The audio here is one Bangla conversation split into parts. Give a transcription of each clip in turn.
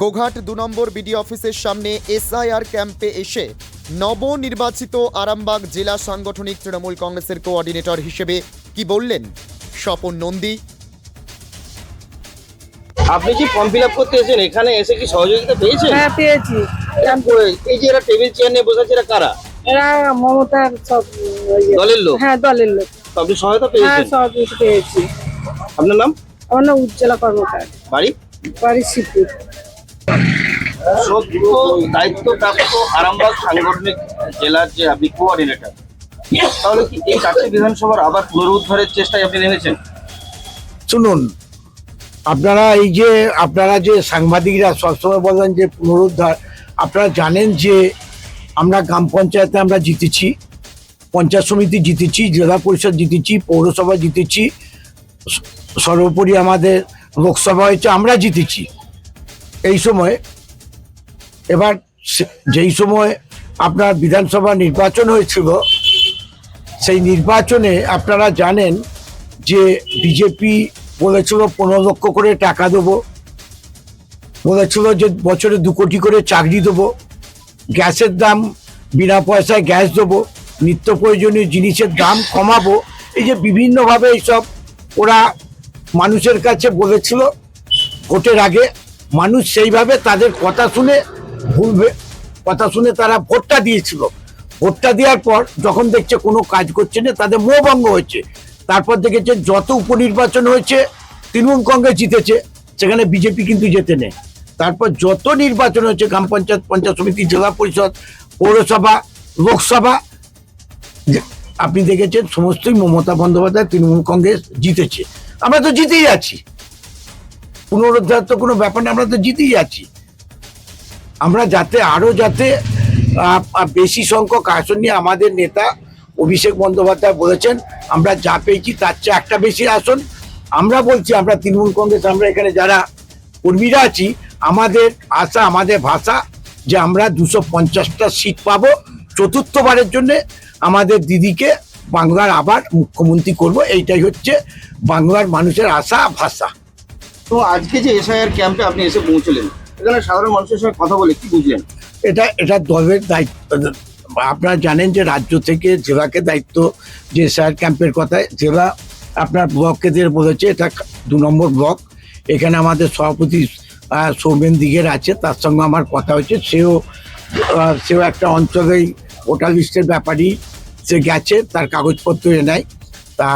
গোঘাট দু নম্বর বিডি অফিসের সামনে এসআইআর ক্যাম্পে এসে নবনির্বাচিত আরামবাগ জেলা সাংগঠনিক তৃণমূল কংগ্রেসের কোঅর্ডিনেটর হিসেবে কি বললেন স্বপন নন্দী? আপনি কি ফর্ম ফিল আপ করতে এসেছেন? এখানে এসে কি সহযোগিতা পেয়েছেন? হ্যাঁ পেয়েছি। এই যে এরা টেবিল চেয়ার নিয়ে বসে আছে এরা কারা? এরা মমতার সব দলের লোক? হ্যাঁ দলের লোক। আপনি সহায়তা হ্যাঁ পেয়েছেন? সব কিছু পেয়েছি। আপনার নাম? আমার নাম উজ্জ্বলা কর্মকার। বাড়ি? বাড়ি শিবপুর। সদ্য দায়িত্বপ্রাপ্ত আরামবাগ সাংগঠনিক জেলার যে আপনি কোঅর্ডিনেটর তাহলে কি এই চারটি বিধানসভার আবার পুনরুদ্ধারের চেষ্টায় আপনি নেমেছেন? শুনুন, আপনারা এই যে, আপনারা যে সাংবাদিকরা সবসময় বলেন যে পুনরুদ্ধার, আপনারা জানেন যে আমরা গ্রাম পঞ্চায়েতে আমরা জিতেছি, পঞ্চায়েত সমিতি জিতেছি, জেলা পরিষদ জিতেছি, পৌরসভা জিতেছি সর্বোপরি আমাদের লোকসভা হয়েছে, আমরা জিতেছি। এই সময় এবার যেই সময় আপনার বিধানসভা নির্বাচন হয়েছিল, সেই নির্বাচনে আপনারা জানেন যে বিজেপি বলেছিল পনেরো লক্ষ করে টাকা দেবো, বলেছিল যে বছরে দু কোটি করে চাকরি দেবো, গ্যাসের দাম বিনা পয়সায় গ্যাস দেবো, নিত্য প্রয়োজনীয় জিনিসের দাম কমাবো, এই যে বিভিন্নভাবে এইসব ওরা মানুষের কাছে বলেছিল। ভোটের আগে মানুষ সেইভাবে তাদের কথা শুনে ভুলবে। কথা শুনে তারা ভোটটা দিয়েছিল। ভোটটা দেওয়ার পর যখন দেখছে কোনো কাজ করছে না, তাদের মোহভঙ্গ হয়েছে। তারপর দেখেছে যত উপনির্বাচন হয়েছে, তৃণমূল কংগ্রেস জিতেছে, সেখানে বিজেপি কিন্তু যেতে নেই। তারপর যত নির্বাচন হয়েছে, গ্রাম পঞ্চায়েত পঞ্চায়েত সমিতি, জেলা পরিষদ, পৌরসভা, লোকসভা আপনি দেখেছেন সমস্তই মমতা বন্দ্যোপাধ্যায় তৃণমূল কংগ্রেস জিতেছে। আমরা তো জিতেই আছি। পুনরুদ্ধার তো কোনো ব্যাপার না আমরা তো জিতেই আছি। আমরা যাতে আরও যাতে বেশি সংখ্যক আসন নিয়ে আমাদের নেতা অভিষেক বন্দ্যোপাধ্যায় বলেছেন, আমরা যা পেয়েছি তার চেয়ে একটা বেশি আসন। আমরা বলছি, আমরা তৃণমূল কংগ্রেস, আমরা এখানে যারা কর্মীরা আছি, আমাদের আশা, আমাদের ভাষা যে আমরা দুশো পঞ্চাশটা সিট পাবো চতুর্থবারের জন্যে আমাদের দিদিকে বাংলার আবার মুখ্যমন্ত্রী করব, এইটাই হচ্ছে বাংলার মানুষের আশা, ভাষা। তো আজকে যে এসআইআর ক্যাম্পে আপনি এসে পৌঁছলেন এখানে সাধারণ মানুষের সঙ্গে কথা বলে কি বুঝলেন? এটা এটা দলের দায়িত্ব। আপনারা জানেন যে রাজ্য থেকে জেলাকে দায়িত্ব যে স্যার ক্যাম্পের কথায় জেলা আপনার ব্লককে দিয়ে বলেছে, এটা দু নম্বর ব্লক। এখানে আমাদের সভাপতি সৌমেন দিগের আছে, তার সঙ্গে আমার কথা হয়েছে। সেও সেও একটা অঞ্চলেই ভোটার লিস্টের ব্যাপারই সে গেছে, তার কাগজপত্র এ নেয়। তা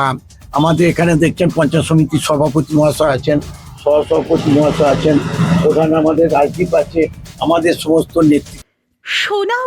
আমাদের এখানে দেখছেন পঞ্চায়েত সমিতির সভাপতি মহাশয় আছেন। সহসভাপতি মহাশয় আছেন প্রধান আমাদের রাজদীপ আছে আমাদের সমস্ত নেতৃত্ব সোনা